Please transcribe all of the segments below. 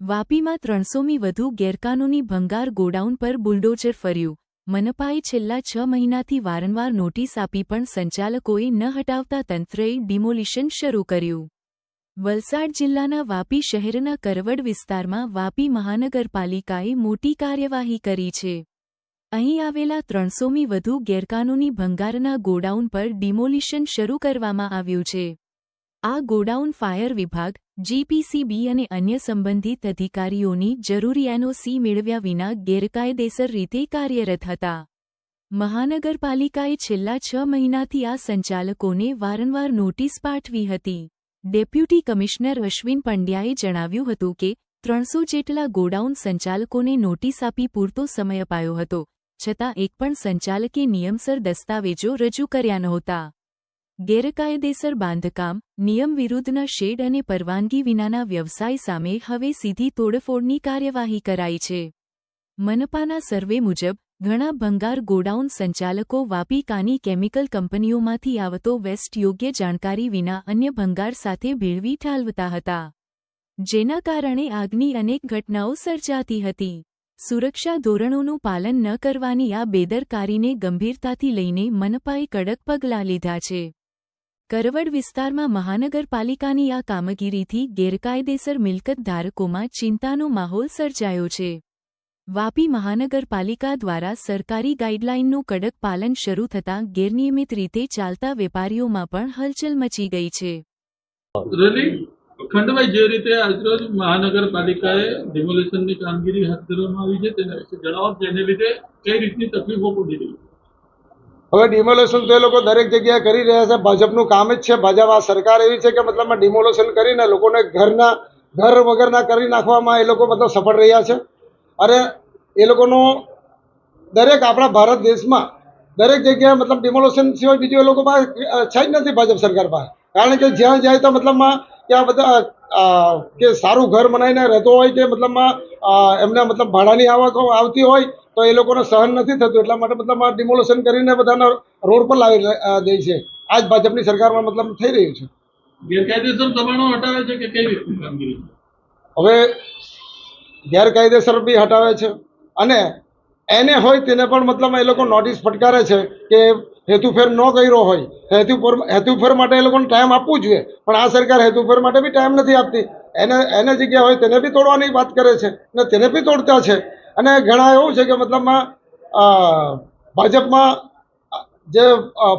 વાપીમાં ત્રણસોમી વધુ ગેરકાનૂની ભંગાર ગોડાઉન પર બુલડોઝર ફર્યું. મનપાએ છેલ્લા છ મહિનાથી વારંવાર નોટિસ આપી પણ સંચાલકોએ ન હટાવતા તંત્રએ ડિમોલિશન શરૂ કર્યું. વલસાડ જિલ્લાના વાપી શહેરના કરવડ વિસ્તારમાં વાપી મહાનગરપાલિકાએ મોટી કાર્યવાહી કરી છે. અહીં આવેલા ત્રણસોમી વધુ ગેરકાનૂની ભંગારના ગોડાઉન પર ડિમોલિશન શરૂ કરવામાં આવ્યું છે. આ ગોડાઉન ફાયર વિભાગ, જીપીસીબી અને અન્ય સંબંધિત અધિકારીઓની જરૂરી એનઓસી મેળવ્યા વિના ગેરકાયદેસર રીતે કાર્યરત હતા. મહાનગરપાલિકાએ છેલ્લા છ મહિનાથી આ સંચાલકોને વારંવાર નોટિસ પાઠવી હતી. ડેપ્યુટી કમિશનર અશ્વિન પંડ્યાએ જણાવ્યું હતું કે, ત્રણસો જેટલા ગોડાઉન સંચાલકોને નોટિસ આપી પૂરતો સમય અપાયો હતો, છતાં એક પણ સંચાલકે નિયમસર દસ્તાવેજો રજૂ કર્યા નહોતા. ગેરકાયદેસર બાંધકામ, નિયમ વિરુદ્ધના શેડ અને પરવાનગી વિનાના વ્યવસાય સામે હવે સીધી તોડફોડની કાર્યવાહી કરાઈ છે. મનપાના સર્વે મુજબ, ઘણા ભંગાર ગોડાઉન સંચાલકો વાપી કાની કેમિકલ કંપનીઓમાંથી આવતો વેસ્ટ યોગ્ય જાણકારી વિના અન્ય ભંગાર સાથે ભેળવી ઠાલવતા હતા. જેના કારણે આગની અનેક ઘટનાઓ સર્જાતી હતી. સુરક્ષા ધોરણોનું પાલન ન કરવાની આ બેદરકારીને ગંભીરતાથી લઈને મનપાએ કડક પગલાં લીધા છે. કરવડ વિસ્તારમાં મહાનગરપાલિકાની આ કામગીરીથી ગેરકાયદેસર મિલકત ધારકોમાં ચિંતાનો માહોલ સર્જાયો છે. વાપી મહાનગરપાલિકા દ્વારા સરકારી ગાઈડલાઇનનું કડક પાલન શરૂ થતાં ગેરનિયમિત રીતે ચાલતા વેપારીઓમાં પણ હલચલ મચી ગઈ છે. રેલી ખંડભાઈ જે રીતે આજરોજ મહાનગરપાલિકાએ ડિમોલિશનની કામગીરી હાથ ધરવામાં આવી છે તેના વિશે જણાવો જેને લીધે કઈ રીતની તકલીફો પડી રહી છે? હવે ડિમોલેશન તો એ લોકો દરેક જગ્યાએ કરી રહ્યા છે. ભાજપનું કામ જ છે. ભાજપ આ સરકાર એવી છે કે મતલબમાં ડિમોલેશન કરીને લોકોને ઘરના, ઘર વગરના કરી નાખવામાં એ લોકો મતલબ સફળ રહ્યા છે. અને એ લોકોનો દરેક આપણા ભારત દેશમાં દરેક જગ્યાએ મતલબ ડિમોલેશન સિવાય બીજું એ લોકો પાસે છે જ નથી ભાજપ સરકાર પાસે. કારણ કે જ્યાં જાય તો મતલબમાં ત્યાં બધા કે સારું ઘર બનાવીને રહેતો હોય કે મતલબમાં એમને મતલબ ભાડાની આવક આવતી હોય તો એ લોકોને સહન નથી થતું. એટલા માટે મતલબ ડિમોલેશન કરીને બધાના રોડ પર લાવી દે છે. આ જ ભાજપની સરકારમાં મતલબ થઈ રહ્યું છે. ગેરકાયદેસર દબાણો હટાવે છે કે કઈ રીતની કામગીરી? છે? હવે ગેરકાયદેસર બી હટાવે છે. અને એને હોય તેને પણ મતલબ એ લોકો નોટિસ ફટકારે છે કે હેતુફેર ન કર્યો હોય. હેતુફેર હેતુફેર માટે એ લોકોને ટાઈમ આપવું જોઈએ. પણ આ સરકાર હેતુફેર માટે બી ટાઈમ નથી આપતી. એને એને જગ્યા હોય તેને બી તોડવાની વાત કરે છે ને તેને બી તોડતા છે. અને ઘણા એવું છે કે મતલબમાં ભાજપમાં જે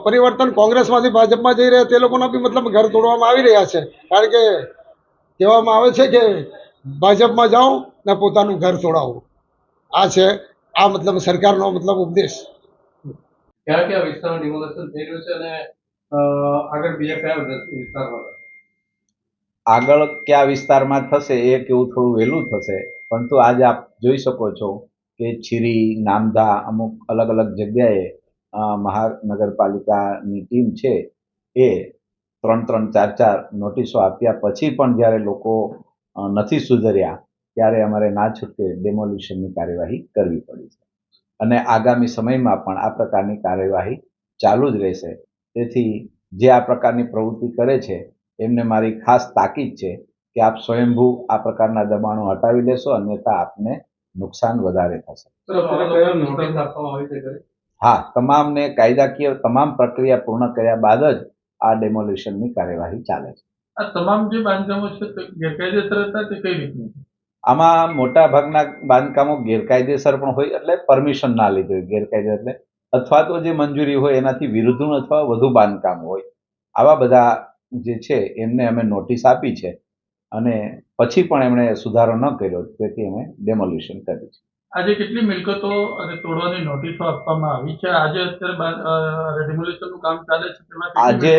પરિવર્તન કોંગ્રેસમાંથી ભાજપમાં જઈ રહ્યા તે લોકોના બી મતલબ ઘર તોડવામાં આવી રહ્યા છે. કારણ કે કહેવામાં આવે છે કે ભાજપમાં જાઓ ને પોતાનું ઘર તોડાવો. આ છે, આ મતલબ સરકારનો મતલબ ઉપદેશ. કયા કયા વિસ્તારનું ડિમોલેશન થઈ રહ્યું છે અને આગળ બીજા કયા વિસ્તારમાં? આગળ કયા વિસ્તારમાં થશે એ કેવું થોડું વહેલું થશે. પરંતુ આજે આપ જોઈ શકો છો કે છીરી, નામદા અમુક અલગ અલગ જગ્યાએ મહાનગરપાલિકાની ટીમ છે એ ત્રણ ત્રણ ચાર ચાર નોટિસો આપ્યા પછી પણ જ્યારે લોકો નથી સુધર્યા, ત્યારે અમારે ના છૂટકે ડેમોલિશનની કાર્યવાહી કરવી પડી છે. અને આગામી સમયમાં પણ આ પ્રકારની કાર્યવાહી ચાલુ જ રહેશે તેથી જે આ પ્રકારની પ્રવૃત્તિ કરે છે એમને મારી ખાસ તાકીદ છે કે આપ સ્વયંભૂ આ પ્રકારના દબાણો હટાવી લેશો અન્યથા આપને નુકસાન વધારે થશે? હા તમામને કાયદાકીય તમામ પ્રક્રિયા પૂર્ણ કર્યા બાદ જ આ ડેમોલ્યુશનની કાર્યવાહી ચાલે છે આ તમામ જે બાંધકામો છે ગેરકાયદેસર હતા તે કઈ રીતનું છે? આમાં મોટા ભાગના બાંધકામો ગેરકાયદેસર પણ હોય એટલે પરમિશન ના લીધું હોય ગેરકાયદે એટલે અથવા તો જે મંજૂરી હોય એનાથી વિરુદ્ધનું અથવા વધુ બાંધકામ હોય. આવા બધા જે છે એમને અમે નોટિસ આપી છે અને પછી પણ એમણે સુધારો ન કર્યો તેથી અમે ડેમોલ્યુશન કર્યું છે. આજે કેટલી મિલકતો અને તોડવાની નોટિસો આપવામાં આવી છે? આજે અત્યારે ડેમોલેશનનું કામ ચાલે છે તેમાં આજે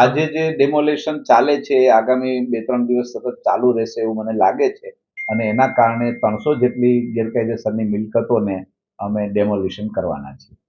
આજે જે ડેમોલેશન ચાલે છે આગામી બે ત્રણ દિવસ સતત ચાલુ રહેશે એવું મને લાગે છે. અને એના કારણે ત્રણસો જેટલી ગેરકાયદેસરની મિલકતોને અમે ડેમોલિશન કરવાના છીએ.